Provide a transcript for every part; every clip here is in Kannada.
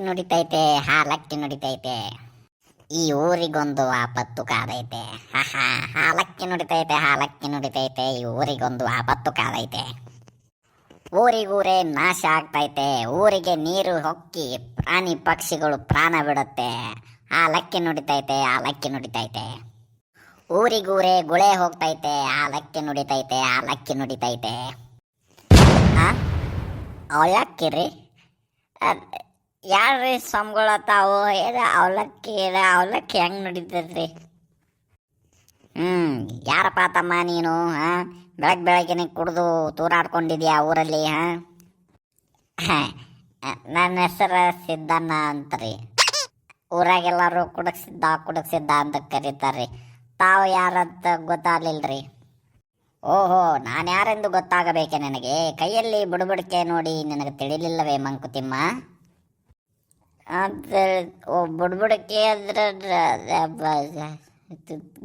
ಹಾಲಕ್ಕಿ ನುಡಿತೈತೆ ಹಾಲಕ್ಕಿ ನುಡಿತೈತೆ ಈ ಊರಿಗೊಂದು ಆಪತ್ತು ಕಾದೈತೆ. ಹಾ ಹಾಲಕ್ಕಿ ನುಡಿತೈತೆ ಹಾಲಕ್ಕಿ ನುಡಿತೈತೆ ಈ ಊರಿಗೊಂದು ಆಪತ್ತು ಕಾದೈತೆ. ಊರಿಗೂರೇ ನಾಶ ಆಗ್ತೈತೆ. ಊರಿಗೆ ನೀರು ಹೊಕ್ಕಿ ಪ್ರಾಣಿ ಪಕ್ಷಿಗಳು ಪ್ರಾಣ ಬಿಡುತ್ತೆ. ಹಾಲಕ್ಕಿ ನುಡಿತೈತೆ ಹಾಲಕ್ಕಿ ನುಡಿತೈತೆ ಊರಿಗೂರೇ ಗುಳೆ ಹೋಗ್ತೈತೆ, ಹಾಲಕ್ಕಿ ನುಡಿತೈತೆ ಹಾಲಕ್ಕಿ ನುಡಿತೈತೆ ಆ? ಅವಲಕ್ಕಿ ರೀ ಯಾರ್ರಿ ಸ್ವಾಮಿಗಳ ತಾವು? ಏನ ಅವಲಕ್ಕಿ ಏನ ಅವಲಕ್ಕಿ ಹೆಂಗೆ ನಡೀತೈತ್ರಿ ಹ್ಞೂ ಯಾರಪ್ಪ ತಮ್ಮ ನೀನು, ಹಾಂ? ಬೆಳಗ್ಗೆ ಬೆಳಗ್ಗೆನೆ ಕುಡಿದು ತೂರಾಡ್ಕೊಂಡಿದ್ಯಾ ಊರಲ್ಲಿ, ಹಾಂ? ನನ್ನ ಹೆಸರು ಸಿದ್ದಣ್ಣ ಅಂತ್ರಿ. ಊರಾಗೆಲ್ಲರೂ ಕುಡಕ್ಸಿದ್ದ ಕುಡಕ್ಸಿದ್ದ ಅಂತ ಕರೀತಾರ್ರಿ. ತಾವು ಯಾರಂತ ಗೊತ್ತಾಗ್ಲಿಲ್ರಿ? ಓಹೋ, ನಾನು ಯಾರೆಂದು ಗೊತ್ತಾಗಬೇಕೆ ನನಗೆ? ಕೈಯಲ್ಲಿ ಬುಡಬುಡಿಕೆ ನೋಡಿ ನಿನಗೆ ತಿಳಿಲಿಲ್ಲವೇ ಮಂಕುತಿಮ್ಮ? ಅದು ಓ ಬುಡಬುಡಿಕೆ ಅಂದ್ರೆ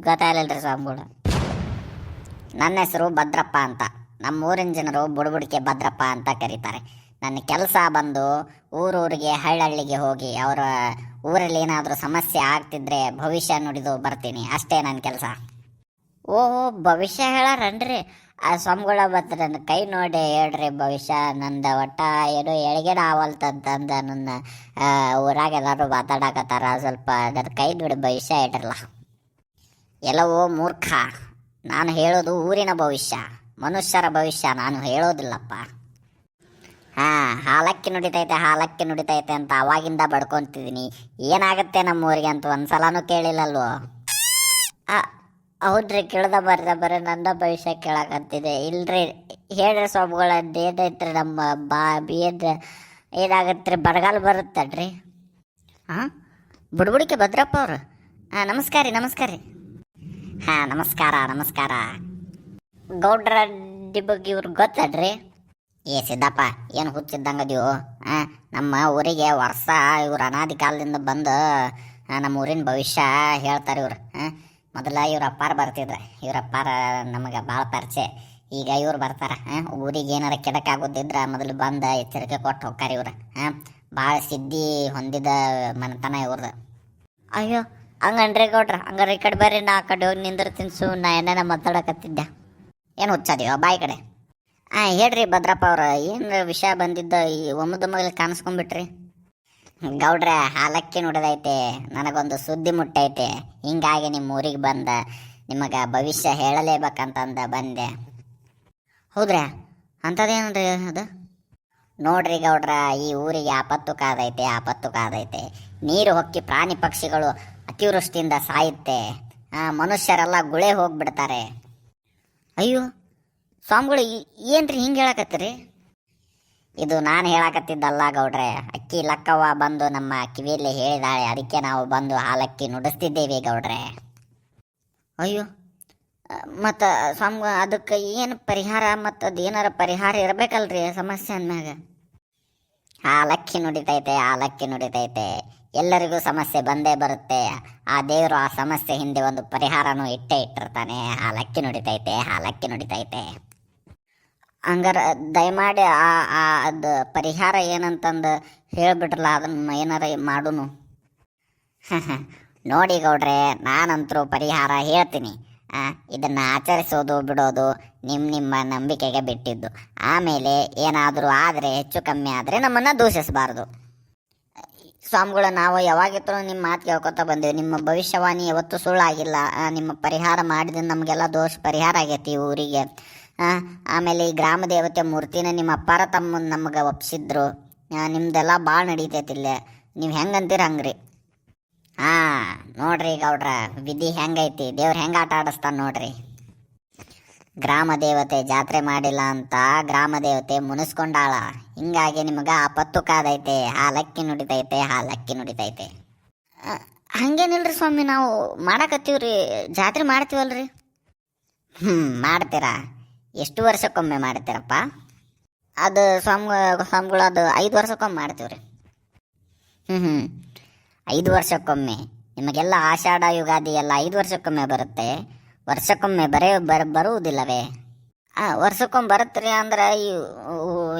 ಗೊತ್ತಾಗಲಿಲ್ರಿ ಸ್ವಾಮಿಗಳು ನನ್ನ ಹೆಸರು ಭದ್ರಪ್ಪ ಅಂತ. ನಮ್ಮ ಊರಿನ ಜನರು ಬುಡ್ಬುಡಿಕೆ ಭದ್ರಪ್ಪ ಅಂತ ಕರೀತಾರೆ. ನನ್ನ ಕೆಲಸ ಬಂದು ಊರೂರಿಗೆ, ಹಳ್ಳಹಳ್ಳಿಗೆ ಹೋಗಿ ಅವರ ಊರಲ್ಲಿ ಏನಾದರೂ ಸಮಸ್ಯೆ ಆಗ್ತಿದ್ರೆ ಭವಿಷ್ಯ ನುಡಿದು ಬರ್ತೀನಿ. ಅಷ್ಟೇ ನನ್ನ ಕೆಲಸ. ಓಹೋ, ಭವಿಷ್ಯ ಹೇಳಾರನ್ರಿ. ಆ ಸ್ವಾಮಿಗಳ ನನ್ನ ಕೈ ನೋಡಿ ಹೇಳ್ರಿ ಭವಿಷ್ಯ ನಂದ ಒಟ್ಟ ಏನು ಎಳಗೆಡ ಆವಲ್ತಂತಂದ ನನ್ನ ಊರಾಗ ಎಲ್ಲರೂ ಮಾತಾಡಕತ್ತಾರ ಸ್ವಲ್ಪ ನನ್ನ ಕೈ ನೋಡಿ ಭವಿಷ್ಯ ಇಡ್ರಲ್ಲ. ಎಲ್ಲವೋ ಮೂರ್ಖ ನಾನು ಹೇಳೋದು ಊರಿನ ಭವಿಷ್ಯ ಮನುಷ್ಯರ ಭವಿಷ್ಯ ನಾನು ಹೇಳೋದಿಲ್ಲಪ್ಪ. ಹಾ ಹಾಲಕ್ಕಿ ನುಡಿತೈತೆ ಹಾಲಕ್ಕಿ ನುಡಿತೈತೆ ಅಂತ ಅವಾಗಿಂದ ಬಡ್ಕೊಂತಿದ್ದೀನಿ ಏನಾಗುತ್ತೆ ನಮ್ಮ ಊರಿಗೆ ಅಂತ ಒಂದ್ಸಲನೂ ಕೇಳಿಲ್ಲಲ್ವೋ? ಆ, ಹೌದ್ರಿ ಕೇಳ್ದ ಬರ್ದ ಬರೀ ನಂದ ಭವಿಷ್ಯ ಕೇಳಕತ್ತಿದೆ. ಇಲ್ರಿ ಹೇಳ್ರಿ ಸ್ವಾಮಿಗಳ ಏನೈತ್ರಿ ನಮ್ಮ ಬಾ ಏನ್ ಏನಾಗತ್ರಿ ಬರಗಾಲ ಬರುತ್ತಡ್ರಿ ಹಾಂ ಬುಡ್ಬುಡಿಕೆ ಭದ್ರಪ್ಪ ಅವರು. ಹಾಂ ನಮಸ್ಕಾರ ರೀ ನಮಸ್ಕಾರ. ರೀ ಹಾಂ ನಮಸ್ಕಾರ ನಮಸ್ಕಾರ. ಗೌಡ್ರ ಬಗ್ಗೆ ಇವ್ರಿಗೆ ಗೊತ್ತಡ್ರಿ ಏ ಸಿದ್ದಪ್ಪ ಏನು ಹುಚ್ಚಿದ್ದಂಗೆ ಅದೀವು ಹಾಂ ನಮ್ಮ ಊರಿಗೆ ವರ್ಷ ಇವ್ರು ಅನಾದಿ ಕಾಲದಿಂದ ಬಂದು ನಮ್ಮ ಊರಿನ ಭವಿಷ್ಯ ಹೇಳ್ತಾರೆ ಇವ್ರು. ಆ, ಮೊದಲ ಇವ್ರ ಅಪ್ಪಾರ ಬರ್ತಿದ್ರು. ಇವ್ರ ಅಪ್ಪಾರ ನಮಗೆ ಭಾಳ ಪರಿಚಯ. ಈಗ ಇವ್ರು ಬರ್ತಾರ ಊರಿಗೆ ಏನಾರ ಕೆಡಕಾಗೋದಿದ್ರ ಮೊದಲು ಬಂದ ಎಚ್ಚರಿಕೆ ಕೊಟ್ಟು ಹೋಗ್ತಾರೆ ಇವ್ರು ಹಾಂ ಭಾಳ ಸಿದ್ಧಿ ಹೊಂದಿದ ಮನತನ ಇವ್ರದ್ದು ಅಯ್ಯೋ, ಹಂಗನ್ರಿ ಗೌಡ್ರ ಹಂಗಾರೆ ಈ ಕಡೆ ಬರ್ರಿ, ನಾ ಆ ಕಡೆ ಹೋಗಿ ನಿಂದಿರ್ತೀನಿ ನಾ ಏನೇನ ಮಾತಾಡಕತ್ತಿದ್ದೆ. ಏನು ಹುಚ್ಚದೀವ ಬಾಯಿ ಕಡೆ. ಹಾಂ ಹೇಳ್ರಿ ಭದ್ರಪ್ಪ ಅವ್ರ ಏನು ವಿಷಯ ಬಂದಿದ್ದ, ಈ ಒಮ್ಮದೊಮ್ಮಲ್ಲಿ ಕಾಣಿಸ್ಕೊಂಡ್ಬಿಟ್ರಿ ಗೌಡ್ರ ಹಾಲಕ್ಕಿ ನುಡಿದೈತೆ, ನನಗೊಂದು ಸುದ್ದಿ ಮುಟ್ಟೈತೆ. ಹಿಂಗಾಗಿ ನಿಮ್ಮ ಊರಿಗೆ ಬಂದ, ನಿಮಗೆ ಭವಿಷ್ಯ ಹೇಳಲೇಬೇಕಂತಂದ ಬಂದೆ. ಹೌದ್ರಾ? ಅಂಥದ್ದೇನ್ರಿ ಅದು? ನೋಡ್ರಿ ಗೌಡ್ರ, ಈ ಊರಿಗೆ ಆಪತ್ತು ಕಾದೈತೆ ಆಪತ್ತು ಕಾದೈತೆ. ನೀರು ಹೊಕ್ಕಿ ಪ್ರಾಣಿ ಪಕ್ಷಿಗಳು ಅತಿವೃಷ್ಟಿಯಿಂದ ಸಾಯುತ್ತೆ. ಮನುಷ್ಯರೆಲ್ಲ ಗುಳೆ ಹೋಗ್ಬಿಡ್ತಾರೆ. ಅಯ್ಯೋ, ಸ್ವಾಮಿಗಳು ಏನ್ರಿ ಹಿಂಗೆ ಹೇಳಕತ್ತೀರಿ? ಇದು ನಾನು ಹೇಳಕತ್ತಿದ್ದಲ್ಲ ಗೌಡ್ರೆ ಅಕ್ಕಿ ಲಕ್ಕವ್ವ ಬಂದು ನಮ್ಮ ಕಿವಿಯಲ್ಲಿ ಹೇಳಿದಾಳೆ ಅದಕ್ಕೆ ನಾವು ಬಂದು ಹಾಲಕ್ಕಿ ನುಡಿಸ್ತಿದ್ದೇವೆ ಗೌಡ್ರೆ. ಅಯ್ಯೋ. ಮತ್ತು ಸ್ವಾಮಿ ಅದಕ್ಕೆ ಏನು ಪರಿಹಾರ ಮತ್ತು ಅದು ಏನಾರ ಪರಿಹಾರ ಇರಬೇಕಲ್ರಿ ಸಮಸ್ಯೆ ಅಂದ್ಮ್ಯಾಗ? ಹಾಲಕ್ಕಿ ನುಡಿತೈತೆ ಹಾಲಕ್ಕಿ ನುಡಿತೈತೆ. ಎಲ್ಲರಿಗೂ ಸಮಸ್ಯೆ ಬಂದೇ ಬರುತ್ತೆ. ಆ ದೇವರು ಆ ಸಮಸ್ಯೆ ಹಿಂದೆ ಒಂದು ಪರಿಹಾರನೂ ಇಟ್ಟೇ ಇಟ್ಟಿರ್ತಾನೆ. ಹಾಲಕ್ಕಿ ನುಡಿತೈತೆ ಹಾಲಕ್ಕಿ ನುಡಿತೈತೆ. ಹಂಗಾರ ದಯಮಾಡಿ ಆ ಆ, ಅದು ಪರಿಹಾರ ಏನಂತಂದು ಹೇಳ್ಬಿಟ್ರಲ್ಲ, ಅದನ್ನು ಏನಾರ ಮಾಡುನು. ನೋಡಿ ಗೌಡ್ರೆ, ನಾನಂತರೂ ಪರಿಹಾರ ಹೇಳ್ತೀನಿ. ಇದನ್ನು ಆಚರಿಸೋದು, ಬಿಡೋದು ನಿಮ್ಮ ನಿಮ್ಮ ನಂಬಿಕೆಗೆ ಬಿಟ್ಟಿದ್ದು. ಆಮೇಲೆ ಏನಾದರೂ ಆದರೆ, ಹೆಚ್ಚು ಕಮ್ಮಿ ಆದರೆ ನಮ್ಮನ್ನು ದೂಷಿಸಬಾರ್ದು. ಸ್ವಾಮಿಗಳು, ನಾವು ಯಾವಾಗಿತ್ತು ನಿಮ್ಮ ಮಾತು ಕೇಳ್ಕೊತಾ ಬಂದೆವು. ನಿಮ್ಮ ಭವಿಷ್ಯವಾಣಿ ಯಾವತ್ತೂ ಸುಳ್ಳಾಗಿಲ್ಲ. ನಿಮ್ಮ ಪರಿಹಾರ ಮಾಡಿದ ನಮಗೆಲ್ಲ ದೋಷ, ಪರಿಹಾರ ಆಗೈತಿ ಊರಿಗೆ. ಆಮೇಲೆ ಈ ಗ್ರಾಮ ದೇವತೆ ಮೂರ್ತಿನ ನಿಮ್ಮ ಅಪ್ಪಾರ ತಮ್ಮ ನಮಗೆ ಒಪ್ಸಿದ್ರು. ನಿಮ್ದೆಲ್ಲ ಭಾಳ ನಡೀತೈತಿ ಇಲ್ಲೇ. ನೀವು ಹೆಂಗಂತೀರ ಹಂಗ್ರಿ? ಹಾಂ ನೋಡ್ರಿ ಗೌಡ್ರ, ವಿಧಿ ಹೆಂಗೈತಿ? ದೇವ್ರು ಹೆಂಗೆ ಆಟ ಆಡಿಸ್ತಾನೆ ನೋಡ್ರಿ. ಗ್ರಾಮ ದೇವತೆ ಜಾತ್ರೆ ಮಾಡಿಲ್ಲ ಅಂತ ಗ್ರಾಮ ದೇವತೆ ಮುನಿಸ್ಕೊಂಡಾಳ. ಹಿಂಗಾಗಿ ನಿಮಗೆ ಆಪತ್ತು ಕಾದೈತೆ ಹಾಲಕ್ಕಿ ನುಡಿತೈತೆ ಹಾಲಕ್ಕಿ ನುಡಿತೈತೆ. ಹಂಗೇನಿಲ್ರಿ ಸ್ವಾಮಿ, ನಾವು ಮಾಡಕತ್ತೀವ್ರಿ. ಜಾತ್ರೆ ಮಾಡ್ತೀವಲ್ರಿ? ಹ್ಞೂ ಮಾಡ್ತೀರಾ? ಎಷ್ಟು ವರ್ಷಕ್ಕೊಮ್ಮೆ ಮಾಡ್ತೀರಪ್ಪ? ಅದು ಸ್ವಾಮಿ, ಸ್ವಾಮಿಗಳು ಅದು ಐದು ವರ್ಷಕ್ಕೊಮ್ಮೆ ಮಾಡ್ತೀವ್ರಿ. ಹ್ಞೂ ಹ್ಞೂ ಐದು ವರ್ಷಕ್ಕೊಮ್ಮೆ. ನಿಮಗೆಲ್ಲ ಆಷಾಢ, ಯುಗಾದಿ ಎಲ್ಲ ಐದು ವರ್ಷಕ್ಕೊಮ್ಮೆ ಬರುತ್ತೆ. ವರ್ಷಕ್ಕೊಮ್ಮೆ ಬರೇ, ಬರ, ಬರುವುದಿಲ್ಲವೇ? ಹಾಂ ವರ್ಷಕ್ಕೊಮ್ಮೆ ಬರುತ್ತ್ರಿ ಅಂದ್ರೆ ಈ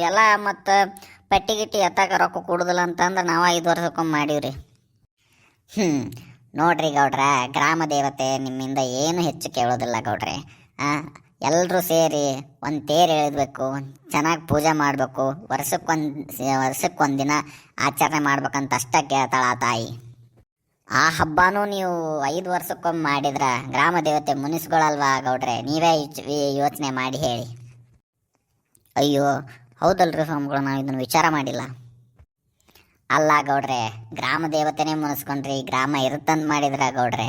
ಎಲ್ಲ ಮತ್ತು ಪಟ್ಟಿ ಗಿಟ್ಟಿ ಎತ್ತಾಕ ರೊಕ್ಕ ಕೊಡುದಿಲ್ಲ ಅಂತಂದ್ರೆ ನಾವು ಐದು ವರ್ಷಕ್ಕೊಮ್ಮೆ ಮಾಡೀವ್ರಿ. ಹ್ಞೂ ನೋಡ್ರಿ ಗೌಡ್ರ, ಗ್ರಾಮ ದೇವತೆ ನಿಮ್ಮಿಂದ ಏನು ಹೆಚ್ಚು ಕೇಳೋದಿಲ್ಲ ಗೌಡ್ರೆ. ಎಲ್ಲರೂ ಸೇರಿ ಒಂದು ತೇರು ಎಳೆದ್ಬೇಕು ಚೆನ್ನಾಗಿ ಪೂಜೆ ಮಾಡಬೇಕು, ವರ್ಷಕ್ಕೊಂದು ವರ್ಷಕ್ಕೊಂದು ದಿನ ಆಚರಣೆ ಮಾಡ್ಬೇಕಂತ ಅಷ್ಟೇ ಕೇಳ್ತಾಳ ಆ ತಾಯಿ. ಆ ಹಬ್ಬನೂ ನೀವು ಐದು ವರ್ಷಕ್ಕೊಮ್ಮೆ ಮಾಡಿದ್ರ ಗ್ರಾಮ ದೇವತೆ ಮುನಿಸ್ಗಳಲ್ವಾ ಗೌಡ್ರೆ? ನೀವೇ ಯೋಚನೆ ಮಾಡಿ ಹೇಳಿ. ಅಯ್ಯೋ, ಹೌದಲ್ರಿ ಸ್ವಾಮಿಗಳು, ನಾವು ಇದನ್ನು ವಿಚಾರ ಮಾಡಿಲ್ಲ. ಅಲ್ಲ ಗೌಡ್ರೆ, ಗ್ರಾಮ ದೇವತೆನೇ ಮುನಿಸ್ಕೊಂಡ್ರಿ, ಗ್ರಾಮ ಇರುತ್ತಂತ ಮಾಡಿದ್ರ ಗೌಡ್ರೆ.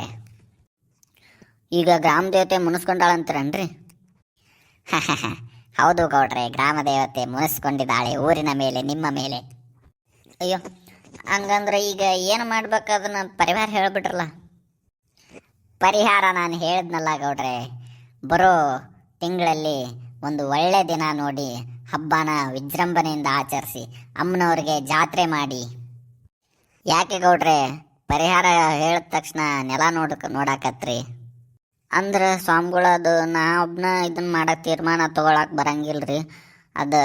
ಈಗ ಗ್ರಾಮ ದೇವತೆ ಮುನಿಸ್ಕೊಂಡಾಳಂತೀರನ್ರಿ? ಹೌದು ಗೌಡ್ರೆ, ಗ್ರಾಮ ದೇವತೆ ಮುನಿಸ್ಕೊಂಡಿದ್ದಾಳೆ ಊರಿನ ಮೇಲೆ, ನಿಮ್ಮ ಮೇಲೆ. ಅಯ್ಯೋ, ಹಂಗಂದ್ರೆ ಈಗ ಏನು ಮಾಡ್ಬೇಕು ನಾನು ಪರಿಹಾರ ಹೇಳ್ಬಿಟ್ರಲ್ಲ? ಪರಿಹಾರ ನಾನು ಹೇಳಿದ್ನಲ್ಲ ಗೌಡ್ರೆ, ಬರೋ ತಿಂಗಳಲ್ಲಿ ಒಂದು ಒಳ್ಳೆ ದಿನ ನೋಡಿ ಹಬ್ಬನ ವಿಜೃಂಭಣೆಯಿಂದ ಆಚರಿಸಿ, ಅಮ್ಮನವ್ರಿಗೆ ಜಾತ್ರೆ ಮಾಡಿ. ಯಾಕೆ ಗೌಡ್ರೆ, ಪರಿಹಾರ ಹೇಳಿದ ತಕ್ಷಣ ನೆಲ ನೋಡಕ್ ನೋಡಾಕತ್ರಿ? ಅಂದ್ರೆ ಸ್ವಾಮಿಗಳು ಅದು ನಾ ಒಬ್ನ ಇದನ್ನ ಮಾಡಕ್ಕೆ ತೀರ್ಮಾನ ತಗೊಳಕ್ ಬರಂಗಿಲ್ರಿ. ಅದು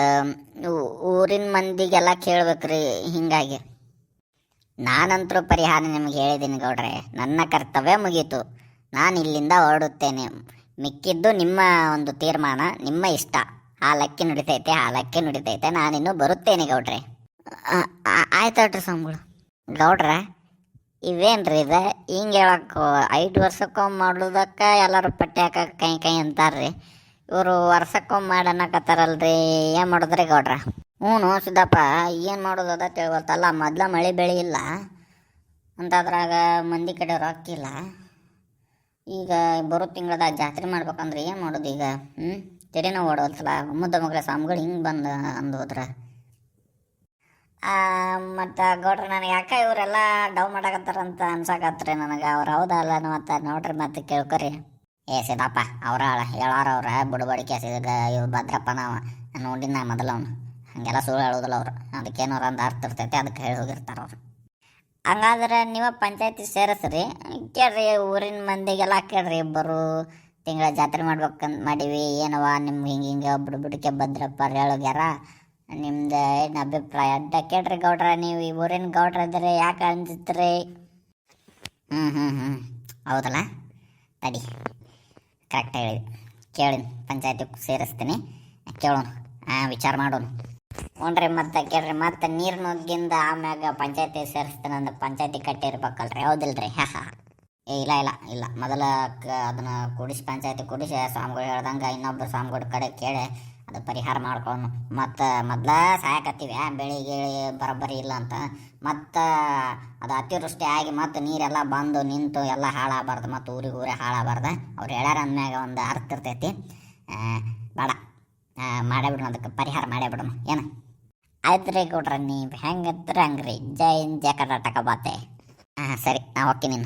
ಊರಿನ ಮಂದಿಗೆಲ್ಲ ಕೇಳ್ಬೇಕ್ರಿ ಹಿಂಗಾಗಿ. ನಾನಂತರೂ ಪರಿಹಾರ ನಿಮ್ಗೆ ಹೇಳಿದ್ದೀನಿ ಗೌಡ್ರೆ. ನನ್ನ ಕರ್ತವ್ಯ ಮುಗೀತು. ನಾನು ಇಲ್ಲಿಂದ ಹೊರಡುತ್ತೇನೆ. ಮಿಕ್ಕಿದ್ದು ನಿಮ್ಮ ಒಂದು ತೀರ್ಮಾನ, ನಿಮ್ಮ ಇಷ್ಟ. ಹಾಲಕ್ಕಿ ನುಡಿತೈತೆ ಹಾಲಕ್ಕಿ ನುಡಿತೈತೆ, ನಾನಿನ್ನು ಬರುತ್ತೇನೆ ಗೌಡ್ರೆ. ಆಯ್ತಾಳ್ರಿ ಸ್ವಾಮಿಗಳು. ಗೌಡ್ರ ಇವೇನ್ರಿ ಇದು? ಹಿಂಗೆ ಹೇಳಕ್ಕೆ ಐದು ವರ್ಷಕ್ಕೊಮ್ಮೆ ಮಾಡೋದಕ್ಕೆ ಎಲ್ಲರೂ ಪಟ್ಟಿ ಹಾಕ ಕೈ ಕೈ ಅಂತಾರ್ರಿ. ಇವರು ವರ್ಷಕ್ಕೊಮ್ಮೆ ಮಾಡನ್ನಕತ್ತಾರಲ್ರಿ ಏನು ಮಾಡಿದ್ರಿ ಗೌಡ್ರ? ಹ್ಞೂ ಸಿದ್ದಪ್ಪ, ಏನು ಮಾಡೋದದ ತಿಳ್ಕೊಳ್ತಲ್ಲ, ಮೊದ್ಲ ಮಳೆ ಬೆಳೆ ಇಲ್ಲ. ಅಂತದ್ರಾಗ ಮಂದಿ ಕಡೆ ರೊಕ್ಕ ಇಲ್ಲ. ಈಗ ಬರೋ ತಿಂಗಳದ ಜಾತ್ರೆ ಮಾಡ್ಬೇಕಂದ್ರೆ ಏನು ಮಾಡೋದು ಈಗ? ಹ್ಞೂ ತೆರೆನೋ ಓಡೋಲ್ಸಲ್ಲ ಮುದ್ದ ಮಗಳ ಸ್ವಾಮಿಗಳು ಹಿಂಗೆ ಬಂದ ಅಂದು ಮತ್ತು ಗೌಡ್ರ ನನಗೆ ಯಾಕ ಇವರೆಲ್ಲ ಡವ್ ಮಾಡಾಕತ್ತಾರಂತ ಅನ್ಸಾಕತ್ರಿ ನನಗೆ. ಅವ್ರು ಹೌದಲ್ಲ ಮತ್ತು ನೋಡ್ರಿ ಮತ್ತೆ ಕೇಳ್ಕೊರಿ. ಏ ಸಿದಪ್ಪ ಅವ್ರ ಹೇಳಾರ ಅವ್ರ ಬುಡಬಡಿಕೆ ಸಿದ ಇವ್ ಭದ್ರಪ್ಪ ನಾವು. ನೋಡಿನ ಮೊದಲು ಅವನು. ಹಂಗೆಲ್ಲ ಸುಳ್ಳು ಹೇಳೋದಿಲ್ಲ ಅವ್ರು. ಅದಕ್ಕೇನೋರು ಒಂದು ಅರ್ಥ ಇರ್ತೈತೆ ಅದಕ್ಕೆ ಹೇಳಿ ಹೋಗಿರ್ತಾರೆ ಅವ್ರು. ಹಂಗಾದ್ರೆ ನೀವು ಪಂಚಾಯತಿ ಸೇರಿಸ್ರಿ. ಕೇಳ್ರಿ ಊರಿನ ಮಂದಿಗೆಲ್ಲ ಕೇಳ್ರಿ ಇಬ್ಬರು. ತಿಂಗಳ ಜಾತ್ರೆ ಮಾಡ್ಬೇಕಂತ ಮಾಡೀವಿ. ಏನವ ನಿಮ್ಗೆ ಹಿಂಗೆ ಹಿಂಗೆ ಬುಡಬುಡಿಕೆ ಭದ್ರಪ್ಪ ಹೇಳೋಗ್ಯಾರ ನಿಮ್ದು ಏನು ಅಭಿಪ್ರಾಯ? ಅದಕ್ಕೆ ಕೇಳ್ರಿ ಗೌಡ್ರ, ನೀವು ಈ ಊರಿನ ಗೌಡ್ರ ಇದ್ರೆ ಯಾಕೆ ಅಂಜಿತ್ರಿ ಹ್ಞೂ ಹ್ಞೂ ಹ್ಞೂ ಹೌದಲ್ಲ? ತಡಿ. ಕರೆಕ್ಟ್ ಹೇಳಿ ಕೇಳಿ, ಪಂಚಾಯತಿ ಸೇರಿಸ್ತೀನಿ. ಕೇಳೋಣ. ಹಾಂ ವಿಚಾರ ಮಾಡೋಣ. ಹ್ಞೂನ್ರಿ, ಮತ್ತೆ ಕೇಳ್ರಿ, ಮತ್ತೆ ನೀರು ನುಗ್ಗಿಂದ ಆಮ್ಯಾಗ ಪಂಚಾಯತಿ ಸೇರಿಸ್ತೀನಿ ಅಂದ್ರೆ ಪಂಚಾಯತಿ ಕಟ್ಟಿರ್ಬೇಕಲ್ರಿ ಹೌದಿಲ್ರಿ? ಹಾ ಹಾ. ಏ, ಇಲ್ಲ ಇಲ್ಲ ಇಲ್ಲ. ಮೊದಲ ಅದನ್ನ ಕೂಡಿಸಿ, ಪಂಚಾಯತಿ ಕೂಡಿಸಿ, ಸ್ವಾಮಿಗಳು ಹೇಳ್ದಂಗೆ ಇನ್ನೊಬ್ಬರು ಸ್ವಾಮಿಗಳ ಕಡೆ ಕೇಳಿ. ಅದು ಪರಿಹಾರ ಮಾಡ್ಕೊಂಡು ಮತ್ತು ಮೊದ್ಲ ಸಾಯಕತ್ತೀವಿ ಬೆಳಿಗ್ಗೆ ಬರೋಬ್ಬರಿ ಇಲ್ಲ ಅಂತ. ಮತ್ತು ಅದು ಅತಿವೃಷ್ಟಿ ಆಗಿ ಮತ್ತು ನೀರೆಲ್ಲ ಬಂದು ನಿಂತು ಎಲ್ಲ ಹಾಳಾಗಬಾರ್ದು, ಮತ್ತು ಊರಿಗೆ ಊರೇ ಹಾಳಾಗಬಾರ್ದು. ಅವ್ರು ಹೇಳ್ಯಾರ ಅಂದಮ್ಯಾಗ ಒಂದು ಅರ್ಥ ಇರ್ತೈತಿ. ಬೇಡ. ಮಾಡೇ ಬಿಡೋಣ, ಅದಕ್ಕೆ ಪರಿಹಾರ ಮಾಡೇ ಬಿಡೋಣ. ಏನು? ಆಯ್ತು ರೀ ಕೊಡ್ರಿ ನೀವು ಹೆಂಗೆ ಹಂಗೆ ರೀ ಜೈ ಜಯ ಬಾತೆ. ಹಾಂ ಸರಿ, ನಾ ಹೋಗ್ತೀನಿ